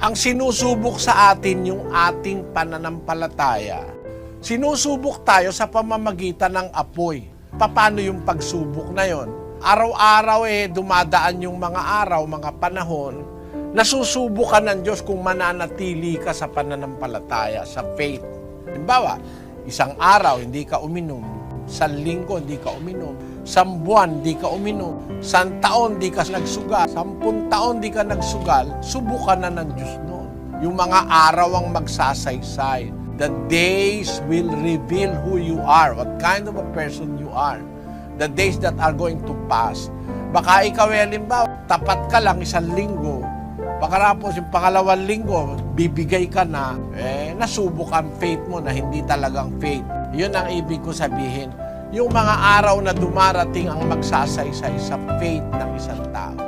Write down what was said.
Ang sinusubok sa atin yung ating pananampalataya. Sinusubok tayo sa pamamagitan ng apoy. Paano yung pagsubok na yon? Araw-araw eh dumadaan yung mga araw, mga panahon, nasusubok ka ng Diyos kung mananatili ka sa pananampalataya, sa faith. Halimbawa, isang araw hindi ka uminom, isang linggo hindi ka uminom, isang buwan hindi ka uminom, isang taon hindi ka nagsugal, sampung taon hindi ka nagsugal, subukan na ng Diyos noon. Yung mga araw ang magsasaysay. The days will reveal who you are, what kind of a person you are. The days that are going to pass. Baka ikaw, halimbawa, tapat ka lang isang linggo, Pagkarapos yung pangalawang linggo, bibigay ka na, eh, nasubok ang faith mo na hindi talagang faith. Yun ang ibig ko sabihin. Yung mga araw na dumarating ang magsasaysay sa faith ng isang tao.